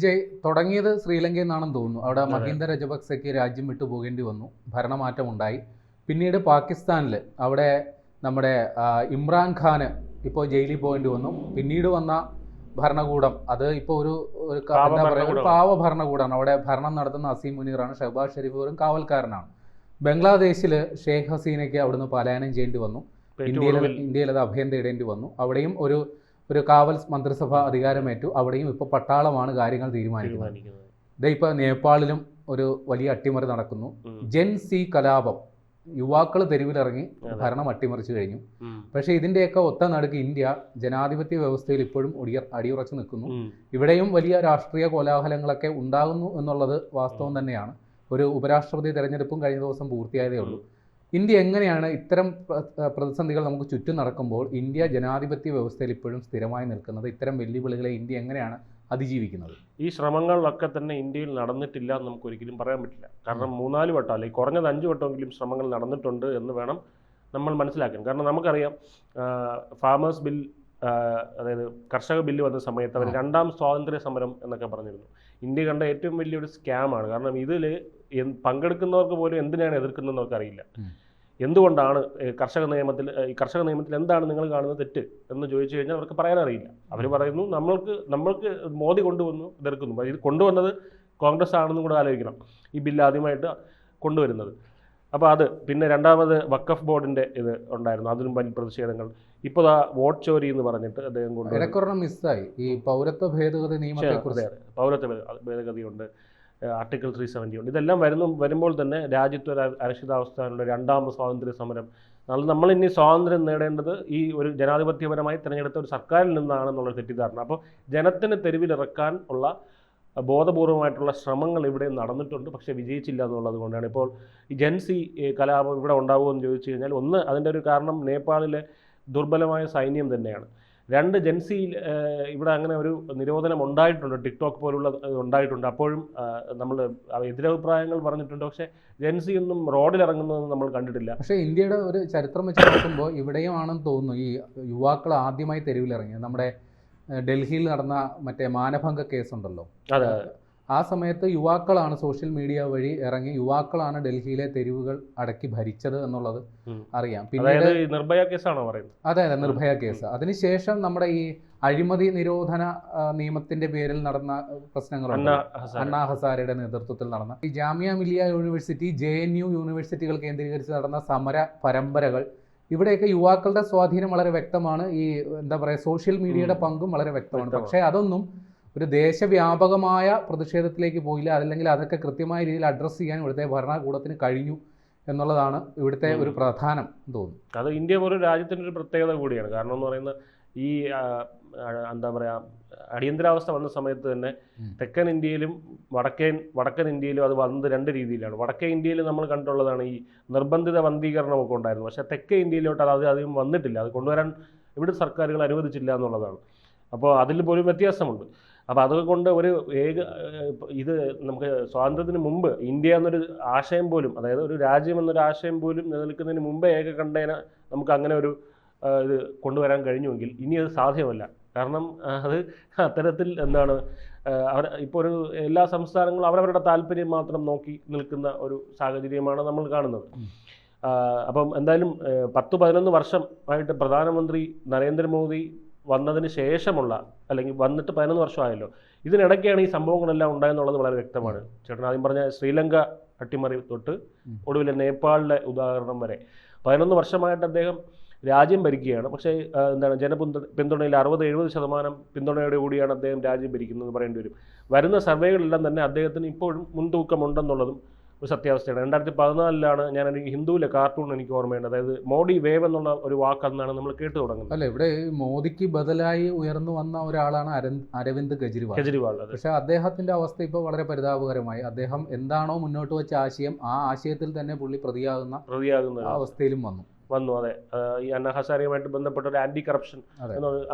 വിജയ് തുടങ്ങിയത് ശ്രീലങ്കയിൽ നിന്നാണെന്ന് തോന്നുന്നു. അവിടെ. മഹീന്ദ രജപക്സയ്ക്ക് രാജ്യം വിട്ടു പോകേണ്ടി വന്നു. ഭരണമാറ്റം ഉണ്ടായി പിന്നീട് പാകിസ്ഥാനിൽ അവിടെ നമ്മുടെ ഇമ്രാൻഖാന് ഇമ്രാൻ ഇപ്പോൾ ജയിലിൽ പോകേണ്ടി വന്നു. പിന്നീട് വന്ന ഭരണകൂടം അത് ഇപ്പോൾ ഒരു ഒരു എന്താ പറയുക ഒരു. പാവ ഭരണകൂടമാണ് അവിടെ ഭരണം നടത്തുന്ന അസീം മുനീറാണ് ഷഹബാസ് ഷെരീഫ് വെറും കാവൽക്കാരനാണ്. ബംഗ്ലാദേശിൽ ഷെയ്ഖ് ഹസീനയ്ക്ക് അവിടുന്ന് പലായനം ചെയ്യേണ്ടി വന്നു. ഇന്ത്യയിൽ ഇന്ത്യയിൽ അത് അഭയം തേടേണ്ടി വന്നു. അവിടെയും ഒരു ഒരു കാവൽ മന്ത്രിസഭ അധികാരമേറ്റു. അവിടെയും ഇപ്പോൾ പട്ടാളമാണ് കാര്യങ്ങൾ തീരുമാനിക്കുന്നത്. ഇതേ ഇപ്പോൾ നേപ്പാളിലും ഒരു വലിയ അട്ടിമറി നടക്കുന്നു. ജെൻ സി കലാപം. യുവാക്കൾ തെരുവിലിറങ്ങി. ഭരണം അട്ടിമറിച്ചു കഴിഞ്ഞു. പക്ഷേ ഇതിന്റെയൊക്കെ ഒത്ത നടുക്ക് ഇന്ത്യ ജനാധിപത്യ വ്യവസ്ഥയിൽ ഇപ്പോഴും ഒടിയ അടിയുറച്ചു നിൽക്കുന്നു. ഇവിടെയും വലിയ രാഷ്ട്രീയ കോലാഹലങ്ങളൊക്കെ ഉണ്ടാകുന്നു എന്നുള്ളത് വാസ്തവം തന്നെയാണ്. ഒരു ഉപരാഷ്ട്രപതി തെരഞ്ഞെടുപ്പും കഴിഞ്ഞ ദിവസം പൂർത്തിയായതേ ഉള്ളൂ. ഇന്ത്യ എങ്ങനെയാണ് ഇത്തരം പ്ര- പ്രതിസന്ധികൾ നമുക്ക് ചുറ്റും നടക്കുമ്പോൾ ഇന്ത്യ ജനാധിപത്യ വ്യവസ്ഥയിൽ ഇപ്പോഴും സ്ഥിരമായി നിൽക്കുന്നത് ഇത്തരം വെല്ലുവിളികളെ ഇന്ത്യ എങ്ങനെയാണ് അതിജീവിക്കുന്നത്? ഈ ശ്രമങ്ങളിലൊക്കെ തന്നെ ഇന്ത്യയിൽ നടന്നിട്ടില്ല എന്ന് നമുക്ക് ഒരിക്കലും പറയാൻ പറ്റില്ല. കാരണം മൂന്നാൽ വട്ടം അല്ലെങ്കിൽ കുറഞ്ഞത് അഞ്ച് വട്ടമെങ്കിലും ശ്രമങ്ങൾ നടന്നിട്ടുണ്ട് എന്ന് വേണം നമ്മൾ മനസ്സിലാക്കാൻ. കാരണം നമുക്കറിയാം ഫാമേഴ്സ് ബിൽ അതായത് കർഷക ബില്ല് വന്ന സമയത്ത് അവർ രണ്ടാം സ്വാതന്ത്ര്യ സമരം എന്നൊക്കെ പറഞ്ഞിരുന്നു. ഇന്ത്യ കണ്ട ഏറ്റവും വലിയൊരു സ്കാമാണ്. കാരണം ഇതിൽ പങ്കെടുക്കുന്നവർക്ക് പോലും എന്തിനാണ് എതിർക്കുന്നതെന്ന് അറിയില്ല എന്തുകൊണ്ടാണ് കർഷക നിയമത്തിൽ ഈ കർഷക നിയമത്തിൽ എന്താണ് നിങ്ങൾ കാണുന്നത് തെറ്റ് എന്ന് ചോദിച്ചു കഴിഞ്ഞാൽ അവർക്ക് പറയാൻ അറിയില്ല. അവർ പറയുന്നു നമ്മൾക്ക് നമ്മൾക്ക് മോദി കൊണ്ടുവന്നു എതിർക്കുന്നു. ഇത് കൊണ്ടുവന്നത് കോൺഗ്രസ് ആണെന്നും കൂടെ ആലോചിക്കണം. ഈ ബില്ല് ആദ്യമായിട്ട് കൊണ്ടുവരുന്നത്. അപ്പോൾ അത് പിന്നെ രണ്ടാമത് വക്കഫ് ബോർഡിന്റെ ഇത് ഉണ്ടായിരുന്നു. അതിലും വലിയ പ്രതിഷേധങ്ങൾ. ഇപ്പോൾ ആ വോട്ട് ചോരി എന്ന് പറഞ്ഞിട്ട് അദ്ദേഹം കൊണ്ട് ഇടക്കൊരെണ്ണം മിസ്സായി. ഈ പൗരത്വ ഭേദഗതി നിയമത്തെ. പൗരത്വ ഭേദ- ഭേദഗതിയുണ്ട്. ആർട്ടിക്കിൾ ത്രീ സെവന്റി ഉണ്ട്. ഇതെല്ലാം വരുന്നു വരുമ്പോൾ തന്നെ രാജ്യത്ത് ഒരു അരക്ഷിതാവസ്ഥയുള്ള രണ്ടാമത് സ്വാതന്ത്ര്യ സമരം. നമ്മൾ ഇനി സ്വാതന്ത്ര്യം നേടേണ്ടത് ഈ ഒരു ജനാധിപത്യപരമായി തിരഞ്ഞെടുത്ത ഒരു സർക്കാരിൽ നിന്നാണെന്നുള്ള തെറ്റിദ്ധാരണ. അപ്പോൾ ജനത്തിന് തെരുവിലിറക്കാൻ ഉള്ള ബോധപൂർവമായിട്ടുള്ള ശ്രമങ്ങൾ ഇവിടെ നടന്നിട്ടുണ്ട് പക്ഷേ വിജയിച്ചില്ല എന്നുള്ളത് കൊണ്ടാണ്. ഇപ്പോൾ ജൻസി കലാപം ഇവിടെ ഉണ്ടാകുമെന്ന് ചോദിച്ചു കഴിഞ്ഞാൽ ഒന്ന് അതിന്റെ ഒരു കാരണം നേപ്പാളിലെ ദുർബലമായ സൈന്യം തന്നെയാണ്. രണ്ട് ജൻസി ഇവിടെ അങ്ങനെ ഒരു നിരോധനം ഉണ്ടായിട്ടുണ്ട് ടിക്ടോക്ക് പോലുള്ള ഉണ്ടായിട്ടുണ്ട്. അപ്പോഴും നമ്മൾ എതിരഭിപ്രായങ്ങൾ പറഞ്ഞിട്ടുണ്ട് പക്ഷേ ജൻസി ഒന്നും റോഡിലിറങ്ങുന്നതൊന്നും നമ്മൾ കണ്ടിട്ടില്ല. പക്ഷേ ഇന്ത്യയുടെ ഒരു ചരിത്രം വെച്ച് നോക്കുമ്പോൾ ഇവിടെയും ആണെന്ന് തോന്നുന്നു ഈ യുവാക്കൾ ആദ്യമായി തെരുവിലിറങ്ങിയത്. നമ്മുടെ ഡൽഹിയിൽ നടന്ന മറ്റേ മാനഭംഗ കേസുണ്ടല്ലോ. അതെ ആ സമയത്ത് യുവാക്കളാണ് സോഷ്യൽ മീഡിയ വഴി ഇറങ്ങി യുവാക്കളാണ് ഡൽഹിയിലെ തെരുവുകൾ അടക്കി ഭരിച്ചത് എന്നുള്ളത് അറിയാം. പിന്നീട് നിർഭയ കേസാണോ പറയുന്നത്? അതെ അതെ നിർഭയ കേസ്. അതിനുശേഷം നമ്മുടെ ഈ അഴിമതി നിരോധന നിയമത്തിന്റെ പേരിൽ നടന്ന പ്രശ്നങ്ങളുണ്ട്. അണ്ണാ ഹസാരയുടെ നേതൃത്വത്തിൽ നടന്ന. ഈ Jamia Millia university J N U യൂണിവേഴ്സിറ്റികൾ കേന്ദ്രീകരിച്ച് നടന്ന സമര പരമ്പരകൾ ഇവിടെയൊക്കെ യുവാക്കളുടെ സ്വാധീനം വളരെ വ്യക്തമാണ്. ഈ എന്താ പറയുക സോഷ്യൽ മീഡിയയുടെ പങ്കും വളരെ വ്യക്തമാണ്. പക്ഷേ അതൊന്നും ഒരു ദേശവ്യാപകമായ പ്രതിഷേധത്തിലേക്ക് പോയില്ല. അതല്ലെങ്കിൽ അതൊക്കെ കൃത്യമായ രീതിയിൽ അഡ്രസ്സ് ചെയ്യാൻ ഇവിടുത്തെ ഭരണകൂടത്തിന് കഴിഞ്ഞു എന്നുള്ളതാണ് ഇവിടുത്തെ ഒരു പ്രധാനം തോന്നുന്നു. അത് ഇന്ത്യ പോലെ രാജ്യത്തിന്റെ ഒരു പ്രത്യേകത കൂടിയാണ്. കാരണം എന്ന് പറയുന്നത് ഈ എന്താ പറയുക അടിയന്തരാവസ്ഥ വന്ന സമയത്ത് തന്നെ തെക്കൻ ഇന്ത്യയിലും വടക്കൻ വടക്കൻ ഇന്ത്യയിലും അത് വന്നത് രണ്ട് രീതിയിലാണ്. വടക്കേ ഇന്ത്യയിൽ നമ്മൾ കണ്ടുള്ളതാണ് ഈ നിർബന്ധിത വന്ധീകരണമൊക്കെ ഉണ്ടായിരുന്നു. പക്ഷേ തെക്കേ ഇന്ത്യയിലോട്ട് അത് അധികം വന്നിട്ടില്ല. അത് കൊണ്ടുവരാൻ ഇവിടെ സർക്കാരുകൾ അനുവദിച്ചില്ല എന്നുള്ളതാണ്. അപ്പോൾ അതിൽ പോലും വ്യത്യാസമുണ്ട്. അപ്പോൾ അതുകൊണ്ട് ഒരു ഏക ഇത് നമുക്ക് സ്വാതന്ത്ര്യത്തിന് മുമ്പ് ഇന്ത്യ എന്നൊരു ആശയം പോലും അതായത് ഒരു രാജ്യം എന്നൊരു ആശയം പോലും നിലനിൽക്കുന്നതിന് മുമ്പ് ഏക കണ്ടേന നമുക്ക് അങ്ങനെ ഒരു ഇത് കൊണ്ടുവരാൻ കഴിഞ്ഞുവെങ്കിൽ ഇനി അത് സാധ്യമല്ല. കാരണം അത് അത്തരത്തിൽ എന്താണ് അവർ ഇപ്പോൾ ഒരു എല്ലാ സംസ്ഥാനങ്ങളും അവരവരുടെ താല്പര്യം മാത്രം നോക്കി നിൽക്കുന്ന ഒരു സാഹചര്യമാണ് നമ്മൾ കാണുന്നത്. അപ്പം എന്തായാലും പത്ത് പതിനൊന്ന് വർഷം ആയിട്ട് പ്രധാനമന്ത്രി നരേന്ദ്രമോദി വന്നതിന് ശേഷമുള്ള അല്ലെങ്കിൽ വന്നിട്ട് പതിനൊന്ന് വർഷമായല്ലോ ഇതിനിടയ്ക്കാണ് ഈ സംഭവങ്ങളെല്ലാം ഉണ്ടായെന്നുള്ളത് വളരെ വ്യക്തമാണ്. ചേട്ടൻ ആദ്യം പറഞ്ഞ ശ്രീലങ്ക അട്ടിമറി തൊട്ട് ഒടുവിൽ ഒടുവിലെ നേപ്പാളിലെ ഉദാഹരണം വരെ. പതിനൊന്ന് വർഷമായിട്ട് അദ്ദേഹം രാജ്യം ഭരിക്കുകയാണ്. പക്ഷേ എന്താണ് ജനപിന്തു പിന്തുണയിൽ അറുപത് എഴുപത് ശതമാനം പിന്തുണയോടെ കൂടിയാണ് അദ്ദേഹം രാജ്യം ഭരിക്കുന്നത് പറയേണ്ടി വരും. വരുന്ന സർവേകളെല്ലാം തന്നെ അദ്ദേഹത്തിന് ഇപ്പോഴും മുൻതൂക്കമുണ്ടെന്നുള്ളതും ഒരു സത്യാവസ്ഥയാണ്. രണ്ടായിരത്തി പതിനാലിലാണ് ഞാൻ എനിക്ക് ഹിന്ദുവിലെ കാർട്ടൂൺ എനിക്ക് ഓർമ്മയുണ്ട്. അതായത് മോഡി വേവ് എന്നുള്ള ഒരു വാക്ക് അന്നാണ് നമ്മൾ കേട്ടു തുടങ്ങുന്നത്. അല്ല ഇവിടെ മോദിക്ക് ബദലായി ഉയർന്നു വന്ന ഒരാളാണ് അരവിന്ദ് കെജ്രിവാൾ. കെജ്രിവാൾ പക്ഷേ പക്ഷെ അദ്ദേഹത്തിന്റെ അവസ്ഥ ഇപ്പോൾ വളരെ പരിതാപകരമായി. അദ്ദേഹം എന്താണോ മുന്നോട്ട് വെച്ച ആശയം ആ ആശയത്തിൽ തന്നെ പുള്ളി പ്രതിയാകുന്ന പ്രതിയാകുന്ന അവസ്ഥയിലും വന്നു. വന്നു അതെ. ഈ അന്ന ഹസാരയുമായിട്ട് ബന്ധപ്പെട്ട ഒരു ആന്റി കറപ്ഷൻ.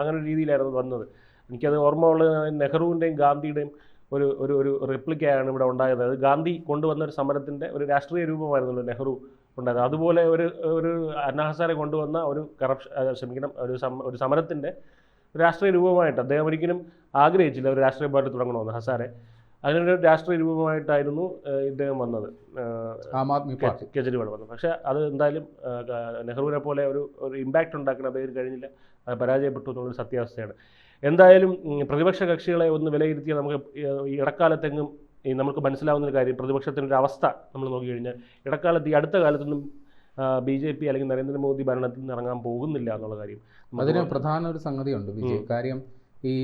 അങ്ങനെ ഒരു രീതിയിലായിരുന്നു വന്നത്. എനിക്കത് ഓർമ്മ ഉള്ളത് നെഹ്റുവിന്റെയും ഗാന്ധിയുടെയും ഒരു ഒരു ഒരു റിപ്ലിക്കയാണ് ഇവിടെ ഉണ്ടായത്. അത് ഗാന്ധി കൊണ്ടുവന്ന ഒരു സമരത്തിന്റെ ഒരു രാഷ്ട്രീയ രൂപമായിരുന്നല്ലോ നെഹ്റു ഉണ്ടായത്. അതുപോലെ ഒരു ഒരു അന്നഹസാരെ കൊണ്ടുവന്ന ഒരു കറപ്ഷൻ ക്ഷമിക്കണം ഒരു സം ഒരു സമരത്തിന്റെ രാഷ്ട്രീയ രൂപമായിട്ട് അദ്ദേഹം ഒരിക്കലും ആഗ്രഹിച്ചില്ല ഒരു രാഷ്ട്രീയ പാർട്ടി തുടങ്ങണമെന്ന് ഹസാരെ. അതിനൊരു രാഷ്ട്രീയ രൂപമായിട്ടായിരുന്നു ഇദ്ദേഹം വന്നത്. ആം ആദ്മി പാർട്ടി. കേജ്രിവാൾ വന്നത്. പക്ഷേ അത് എന്തായാലും നെഹ്റുവിനെ പോലെ ഒരു ഒരു ഇമ്പാക്റ്റ് ഉണ്ടാക്കാൻ അദ്ദേഹം കഴിഞ്ഞില്ല. അത് പരാജയപ്പെട്ടു എന്നുള്ളൊരു സത്യാവസ്ഥയാണ്. എന്തായാലും പ്രതിപക്ഷ കക്ഷികളെ ഒന്ന് വിലയിരുത്തിയാൽ നമുക്ക് ഈ ഇടക്കാലത്തെങ്ങും ഈ നമുക്ക് മനസ്സിലാവുന്ന ഒരു കാര്യം പ്രതിപക്ഷത്തിന്റെ ഒരു അവസ്ഥ നമ്മൾ നോക്കിക്കഴിഞ്ഞാൽ ഇടക്കാലത്ത് ഈ അടുത്ത കാലത്തൊന്നും ബി ജെ പി അല്ലെങ്കിൽ നരേന്ദ്രമോദി ഭരണത്തിൽ നിന്ന് ഇറങ്ങാൻ പോകുന്നില്ല എന്നുള്ള കാര്യം അതിന് പ്രധാന ഒരു സംഗതിയുണ്ട് വിജയ്. കാര്യം ഈ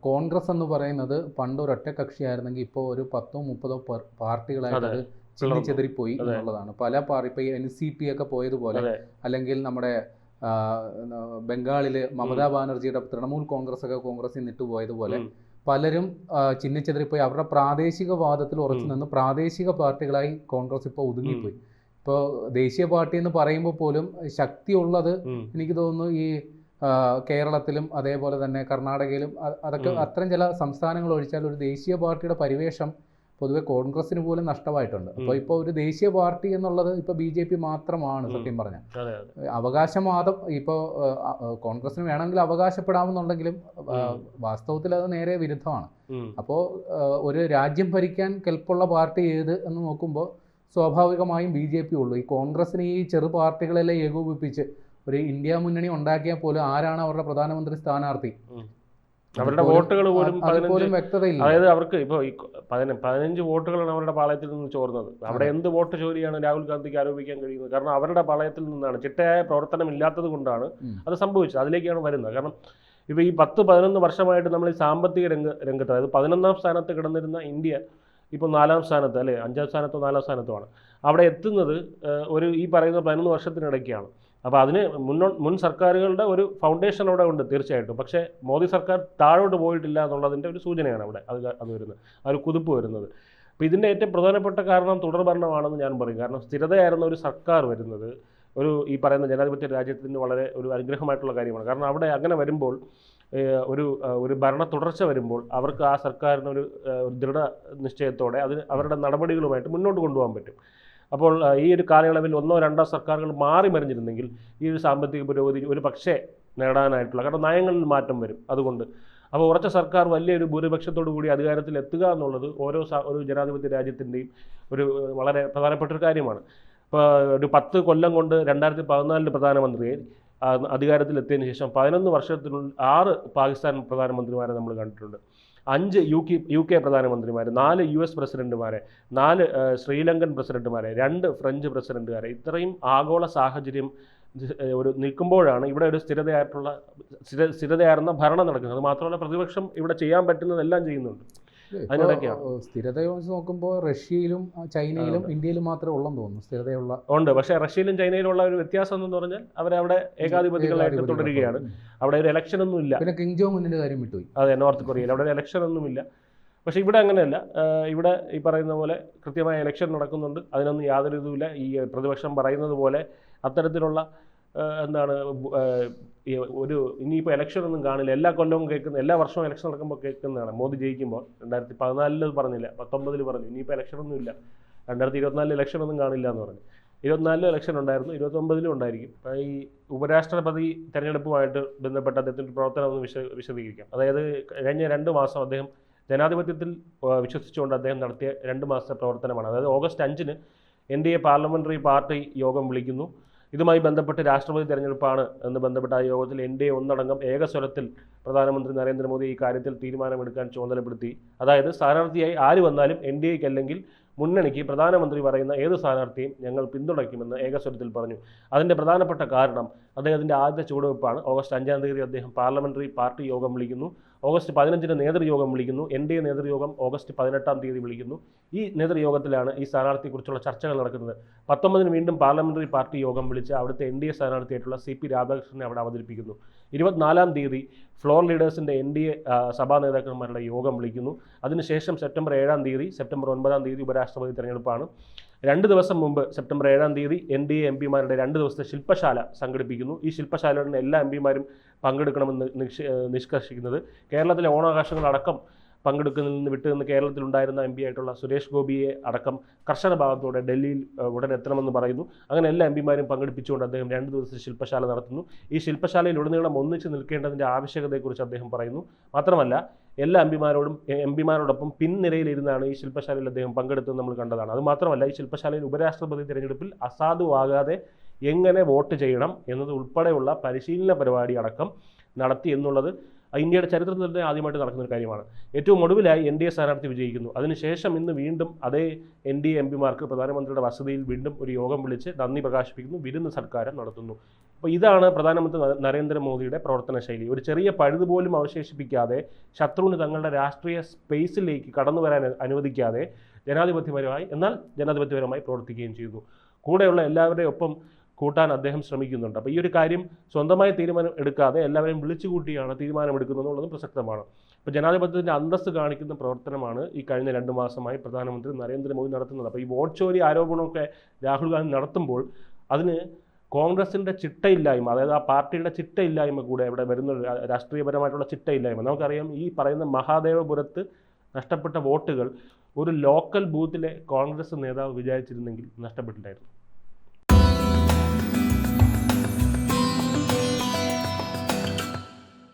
കോൺഗ്രസ് എന്ന് പറയുന്നത് പണ്ട് ഒരൊറ്റ കക്ഷിയായിരുന്നെങ്കിൽ ഇപ്പോൾ ഒരു പത്തോ മുപ്പതോ പാർ- പാർട്ടികളായിട്ട് ചിന്തിച്ചെതിരിപ്പോയി എന്നുള്ളതാണ്. പല പാർട്ടി ഇപ്പോൾ എൻ സി പി ഒക്കെ പോയതുപോലെ അല്ലെങ്കിൽ നമ്മുടെ ബംഗാളിൽ ബംഗാളിൽ മമതാ ബാനർജിയുടെ തൃണമൂൽ കോൺഗ്രസ് ഒക്കെ കോൺഗ്രസിൽ നിന്നിട്ട് പോയതുപോലെ പലരും ചിഹ്നിച്ചെതിരിപ്പോയി അവരുടെ പ്രാദേശികവാദത്തിൽ ഉറച്ചു നിന്ന് പ്രാദേശിക പാർട്ടികളായി കോൺഗ്രസ് ഇപ്പോൾ ഒതുങ്ങിപ്പോയി. ഇപ്പോൾ ദേശീയ പാർട്ടി എന്ന് പറയുമ്പോൾ പോലും ശക്തിയുള്ളത്. എനിക്ക് തോന്നുന്നു ഈ കേരളത്തിലും അതേപോലെ തന്നെ കർണാടകയിലും അതൊക്കെ അത്രയും അത്തരം ചില സംസ്ഥാനങ്ങൾ ഒഴിച്ചാൽ ഒരു ദേശീയ പാർട്ടിയുടെ പരിവേഷം പൊതുവെ കോൺഗ്രസിന് പോലും നഷ്ടമായിട്ടുണ്ട്. അപ്പോൾ. ഇപ്പോൾ ഒരു ദേശീയ പാർട്ടി എന്നുള്ളത് ഇപ്പോൾ ബി ജെ പി മാത്രമാണ് സത്യം പറഞ്ഞാൽ. അവകാശവാദം ഇപ്പോൾ കോൺഗ്രസിന് വേണമെങ്കിൽ അവകാശപ്പെടാമെന്നുണ്ടെങ്കിലും വാസ്തവത്തിൽ അത് നേരെ വിരുദ്ധമാണ്. അപ്പോൾ ഒരു രാജ്യം ഭരിക്കാൻ കെൽപ്പുള്ള പാർട്ടി ഏത് എന്ന് നോക്കുമ്പോൾ സ്വാഭാവികമായും ബി ജെ പി ഉള്ളൂ. ഈ കോൺഗ്രസിന് ഈ ചെറു പാർട്ടികളെല്ലാം ഏകോപിപ്പിച്ച് ഒരു ഇന്ത്യ മുന്നണി ഉണ്ടാക്കിയാൽ പോലും ആരാണ് അവരുടെ പ്രധാനമന്ത്രി സ്ഥാനാർത്ഥി? അവരുടെ വോട്ടുകൾ പോലും പതിനഞ്ച് വ്യക്തതയില്ല. അതായത് അവർക്ക് ഇപ്പോൾ പതിനഞ്ച് വോട്ടുകളാണ് അവരുടെ പാളയത്തിൽ നിന്ന് ചോർന്നത്. അവിടെ എന്ത് വോട്ട് ചോരിയാണ് രാഹുൽ ഗാന്ധിക്ക് ആരോപിക്കാൻ കഴിയുന്നത്? കാരണം അവരുടെ പാളയത്തിൽ നിന്നാണ്. ചിട്ടയായ പ്രവർത്തനം ഇല്ലാത്തത് കൊണ്ടാണ് അത് സംഭവിച്ചത്. അതിലേക്കാണ് വരുന്നത്. കാരണം ഇപ്പോൾ ഈ പത്ത് പതിനൊന്ന് വർഷമായിട്ട് നമ്മൾ ഈ സാമ്പത്തിക രംഗ രംഗത്ത് അതായത് പതിനൊന്നാം സ്ഥാനത്ത് കിടന്നിരുന്ന ഇന്ത്യ ഇപ്പോൾ നാലാം സ്ഥാനത്ത് അല്ലെ? അഞ്ചാം സ്ഥാനത്തോ നാലാം സ്ഥാനത്തോ ആണ്. അവിടെ എത്തുന്നത് ഒരു ഈ പറയുന്ന പതിനൊന്ന് വർഷത്തിനിടയ്ക്കാണ്. അപ്പോൾ അതിന് മുന്നോ മുൻ സർക്കാരുകളുടെ ഒരു ഫൗണ്ടേഷൻ അവിടെ ഉണ്ട് തീർച്ചയായിട്ടും. പക്ഷേ മോദി സർക്കാർ താഴോട്ട് പോയിട്ടില്ല എന്നുള്ളതിന്റെ ഒരു സൂചനയാണ് അവിടെ അത് അത് വരുന്നത്. ആ ഒരു കുതിപ്പ് വരുന്നത്. അപ്പോൾ ഇതിന്റെ ഏറ്റവും പ്രധാനപ്പെട്ട കാരണം തുടർഭരണമാണെന്ന് ഞാൻ പറയും. കാരണം സ്ഥിരതയായിരുന്ന ഒരു സർക്കാർ വരുന്നത് ഒരു ഈ പറയുന്ന ജനാധിപത്യ രാജ്യത്തിന് വളരെ ഒരു അനുഗ്രഹമായിട്ടുള്ള കാര്യമാണ്. കാരണം അവിടെ അങ്ങനെ വരുമ്പോൾ ഒരു ഒരു ഭരണ തുടർച്ച വരുമ്പോൾ അവർക്ക് ആ സർക്കാരിനൊരു ദൃഢ നിശ്ചയത്തോടെ അതിന് അവരുടെ നടപടികളുമായിട്ട് മുന്നോട്ട് കൊണ്ടുപോകാൻ പറ്റും. അപ്പോൾ ഈ ഒരു കാലയളവിൽ ഒന്നോ രണ്ടോ സർക്കാരുകൾ മാറി മറിഞ്ഞിരുന്നെങ്കിൽ ഈ ഒരു സാമ്പത്തിക പുരോഗതി ഒരു പക്ഷേ നേടാനായിട്ടുള്ള കാരണം നയങ്ങളിൽ മാറ്റം വരും അതുകൊണ്ട്. അപ്പോൾ ഉറച്ച സർക്കാർ വലിയൊരു ഭൂരിപക്ഷത്തോടു കൂടി അധികാരത്തിൽ എത്തുക എന്നുള്ളത് ഓരോ ഒരു ജനാധിപത്യ രാജ്യത്തിന്റെയും ഒരു വളരെ പ്രധാനപ്പെട്ട ഒരു കാര്യമാണ്. ഇപ്പോൾ ഒരു പത്ത് കൊല്ലം കൊണ്ട് രണ്ടായിരത്തി പതിനാലിൽ പ്രധാനമന്ത്രിയെ അധികാരത്തിലെത്തിയതിനു ശേഷം പതിനൊന്ന് വർഷത്തിനുള്ളിൽ ആറ് പാകിസ്ഥാൻ പ്രധാനമന്ത്രിമാരെ നമ്മൾ കണ്ടിട്ടുണ്ട്. അഞ്ച് യു കെ യു കെ പ്രധാനമന്ത്രിമാർ നാല് യു എസ് പ്രസിഡന്റുമാരെ നാല് ശ്രീലങ്കൻ പ്രസിഡന്റുമാരെ രണ്ട് ഫ്രഞ്ച് പ്രസിഡന്റുമാരെ ഇത്രയും ആഗോള സാഹചര്യം ഒരു നിൽക്കുമ്പോഴാണ് ഇവിടെ ഒരു സ്ഥിരതയായിട്ടുള്ള സ്ഥിര സ്ഥിരതയായിരുന്ന ഭരണം നടക്കുന്നത്. അത് മാത്രമല്ല പ്രതിപക്ഷം ഇവിടെ ചെയ്യാൻ പറ്റുന്നതെല്ലാം ചെയ്യുന്നുണ്ട്. സ്ഥിരത വെച്ച് നോക്കുമ്പോൾ റഷ്യയിലും ചൈനയിലും ഇന്ത്യയിലും മാത്രമേ ഉള്ളെന്ന് തോന്നുന്നു സ്ഥിരതയുള്ള. ഉണ്ട്. പക്ഷേ റഷ്യയിലും ചൈനയിലുള്ള ഒരു വ്യത്യാസം എന്ന് പറഞ്ഞാൽ അവരവിടെ ഏകാധിപതികളായിട്ട് ഏകാധിപതികളെ തുടരുകയാണ്. അവിടെ ഒരു ഇലക്ഷൻ ഒന്നും ഇല്ല. പിന്നെ കിങ് ജോങ് ഉന്നിന്റെ കാര്യം വിട്ടുപോയി. അതെ നോർത്ത് കൊറിയയിൽ. അവിടെ ഒരു ഇലക്ഷൻ ഒന്നുമില്ല പക്ഷേ ഇവിടെ അങ്ങനെയല്ല. ഇവിടെ ഈ പറയുന്ന പോലെ കൃത്യമായ ഇലക്ഷൻ നടക്കുന്നുണ്ട്. അതിനൊന്നും യാതൊരു ഇതുമില്ല. ഈ പ്രതിപക്ഷം പറയുന്നത് പോലെ അത്തരത്തിലുള്ള എന്താണ് ഒരു ഇനിയിപ്പോൾ ഇലക്ഷൻ ഒന്നും കാണില്ല. എല്ലാ കൊല്ലവും കേൾക്കുന്ന എല്ലാ വർഷവും ഇലക്ഷൻ നടക്കുമ്പോൾ കേൾക്കുന്നതാണ്. മോദി ജയിക്കുമ്പോൾ രണ്ടായിരത്തി പതിനാലിൽ പറഞ്ഞില്ല പത്തൊമ്പതിൽ പറഞ്ഞു. ഇനിയിപ്പോൾ ഇലക്ഷൻ ഒന്നും ഇല്ല. രണ്ടായിരത്തി ഇരുപത്തിനാലിൽ ഇലക്ഷൻ ഒന്നും കാണില്ല എന്ന് പറഞ്ഞു. ഇരുപത്തിനാലിൽ ഇലക്ഷൻ ഉണ്ടായിരുന്നു ഇരുപത്തൊമ്പതിലും ഉണ്ടായിരിക്കും. ഈ ഉപരാഷ്ട്രപതി തെരഞ്ഞെടുപ്പുമായിട്ട് ബന്ധപ്പെട്ട അദ്ദേഹത്തിന്റെ പ്രവർത്തനം ഒന്ന് വിശ വിശദീകരിക്കാം. അതായത് കഴിഞ്ഞ രണ്ട് മാസം അദ്ദേഹം ജനാധിപത്യത്തിൽ വിശ്വസിച്ചുകൊണ്ട് അദ്ദേഹം നടത്തിയ രണ്ട് മാസത്തെ പ്രവർത്തനമാണ്. അതായത് ഓഗസ്റ്റ് അഞ്ചിന് N D A parliamentary party യോഗം വിളിക്കുന്നു. ഇതുമായി ബന്ധപ്പെട്ട് രാഷ്ട്രപതി തെരഞ്ഞെടുപ്പാണ് എന്ന് ബന്ധപ്പെട്ട ആ യോഗത്തിൽ എൻ ഡി എ ഒന്നടങ്കം ഏകസ്വരത്തിൽ പ്രധാനമന്ത്രി നരേന്ദ്രമോദി ഈ കാര്യത്തിൽ തീരുമാനമെടുക്കാൻ ചുമതലപ്പെടുത്തി. അതായത് സ്ഥാനാർത്ഥിയായി ആര് വന്നാലും എൻ ഡി എക്ക് അല്ലെങ്കിൽ മുന്നണിക്ക് പ്രധാനമന്ത്രി പറയുന്ന ഏത് സ്ഥാനാർത്ഥിയും ഞങ്ങൾ പിന്തുണയ്ക്കുമെന്ന് ഏകസ്വരത്തിൽ പറഞ്ഞു. അതിന്റെ പ്രധാനപ്പെട്ട കാരണം അദ്ദേഹത്തിന്റെ ആദ്യത്തെ ചുവടുവെപ്പാണ് ഓഗസ്റ്റ് അഞ്ചാം തീയതി അദ്ദേഹം പാർലമെന്ററി പാർട്ടി യോഗം വിളിക്കുന്നു. ഓഗസ്റ്റ് പതിനഞ്ചിന് നേതൃയോഗം വിളിക്കുന്നു. എൻ ഡി എ നേതൃയോഗം ഓഗസ്റ്റ് പതിനെട്ടാം തീയതി വിളിക്കുന്നു. ഈ നേതൃയോഗത്തിലാണ് ഈ സ്ഥാനാർത്ഥിയെക്കുറിച്ചുള്ള ചർച്ചകൾ നടക്കുന്നത്. പത്തൊമ്പതിന് വീണ്ടും പാർലമെന്ററി പാർട്ടി യോഗം വിളിച്ച് അവിടുത്തെ എൻ ഡി എ സ്ഥാനാർത്ഥിയായിട്ടുള്ള സി പി രാധാകൃഷ്ണനെ അവിടെ അവതരിപ്പിക്കുന്നു. ഇരുപത്തിനാലാം തീയതി ഫ്ലോർ ലീഡേഴ്സിന്റെ എൻ ഡി എ സഭാ നേതാക്കന്മാരുടെ യോഗം വിളിക്കുന്നു. അതിനുശേഷം സെപ്റ്റംബർ ഏഴാം തീയതി സെപ്റ്റംബർ ഒൻപതാം തീയതി ഉപരാഷ്ട്രപതി തെരഞ്ഞെടുപ്പാണ്. രണ്ട് ദിവസം മുമ്പ് സെപ്റ്റംബർ ഏഴാം തീയതി എൻ ഡി എ എം പിമാരുടെ രണ്ട് ദിവസത്തെ ശില്പശാല സംഘടിപ്പിക്കുന്നു. ഈ ശില്പശാലയുടെ എല്ലാ എം പിമാരും പങ്കെടുക്കണമെന്ന് നിഷ്കർഷിക്കുന്നത്. കേരളത്തിലെ ഓണാഘോഷങ്ങളടക്കം പങ്കെടുക്കുന്നതിൽ നിന്ന് വിട്ടുനിന്ന് കേരളത്തിലുണ്ടായിരുന്ന എം പി ആയിട്ടുള്ള സുരേഷ് ഗോപിയെ അടക്കം കർശന ഭാഗത്തോടെ ഡൽഹിയിൽ ഉടനെ എത്തണമെന്ന് പറയുന്നു. അങ്ങനെ എല്ലാ എം പിമാരും പങ്കെടുപ്പിച്ചുകൊണ്ട് അദ്ദേഹം രണ്ട് ദിവസത്തെ ശില്പശാല നടത്തുന്നു. ഈ ശില്പശാലയിൽ ഉടനീളം ഒന്നിച്ച് നിൽക്കേണ്ടതിന്റെ ആവശ്യകതയെക്കുറിച്ച് അദ്ദേഹം പറയുന്നു. മാത്രമല്ല എല്ലാ എംപിമാരോടും എം പിമാരോടൊപ്പം പിൻനിരയിലിരുന്നാണ് ഈ ശില്പശാലയിൽ അദ്ദേഹം പങ്കെടുത്തത് നമ്മൾ കണ്ടതാണ്. അത് മാത്രമല്ല ഈ ശില്പശാലയിൽ ഉപരാഷ്ട്രപതി തിരഞ്ഞെടുപ്പിൽ അസാധുവാകാതെ എങ്ങനെ വോട്ട് ചെയ്യണം എന്നത് ഉൾപ്പെടെയുള്ള പരിശീലന പരിപാടി അടക്കം നടത്തി എന്നുള്ളത് ഇന്ത്യയുടെ ചരിത്രത്തിൽ തന്നെ ആദ്യമായിട്ട് നടക്കുന്ന ഒരു കാര്യമാണ്. ഏറ്റവും ഒടുവിലായി എൻ ഡി എ സ്ഥാനാർത്ഥി വിജയിക്കുന്നു. അതിനുശേഷം ഇന്ന് വീണ്ടും അതേ എൻ ഡി എ എം പിമാർക്ക് പ്രധാനമന്ത്രിയുടെ വസതിയിൽ വീണ്ടും ഒരു യോഗം വിളിച്ച് നന്ദി പ്രകാശിപ്പിക്കുന്നു. വിരുന്ന് സൽക്കാരം നടത്തുന്നു. അപ്പോൾ ഇതാണ് പ്രധാനമന്ത്രി നരേന്ദ്രമോദിയുടെ പ്രവർത്തന ശൈലി ഒരു ചെറിയ പഴുത് പോലും അവശേഷിപ്പിക്കാതെ ശത്രുവിന് തങ്ങളുടെ രാഷ്ട്രീയ സ്പേസിലേക്ക് കടന്നു വരാൻ അനുവദിക്കാതെ ജനാധിപത്യപരമായി എന്നാൽ ജനാധിപത്യപരമായി പ്രവർത്തിക്കുകയും ചെയ്തു. കൂടെയുള്ള എല്ലാവരുടെയും ഒപ്പം കൂട്ടാൻ അദ്ദേഹം ശ്രമിക്കുന്നുണ്ട്. അപ്പോൾ ഈ ഒരു കാര്യം സ്വന്തമായി തീരുമാനം എടുക്കാതെ എല്ലാവരെയും വിളിച്ചു കൂട്ടിയാണ് തീരുമാനമെടുക്കുന്നത് എന്നുള്ളതും പ്രസക്തമാണ്. അപ്പോൾ ജനാധിപത്യത്തിന്റെ അന്തസ്സ് കാണിക്കുന്ന പ്രവർത്തനമാണ് ഈ കഴിഞ്ഞ രണ്ട് മാസമായി പ്രധാനമന്ത്രി നരേന്ദ്രമോദി നടത്തുന്നത്. അപ്പോൾ ഈ വോട്ട് ചോരി ആരോപണമൊക്കെ രാഹുൽ ഗാന്ധി നടത്തുമ്പോൾ അതിന് കോൺഗ്രസിന്റെ ചിട്ടയില്ലായ്മ അതായത് ആ പാർട്ടിയുടെ ചിട്ടയില്ലായ്മ കൂടെ ഇവിടെ വരുന്ന രാഷ്ട്രീയപരമായിട്ടുള്ള ചിട്ടയില്ലായ്മ. നമുക്കറിയാം ഈ പറയുന്ന മഹാദേവപുരത്ത് നഷ്ടപ്പെട്ട വോട്ടുകൾ ഒരു ലോക്കൽ ബൂത്തിലെ കോൺഗ്രസ് നേതാവ് വിചാരിച്ചിരുന്നെങ്കിൽ നഷ്ടപ്പെട്ടില്ലായിരുന്നു.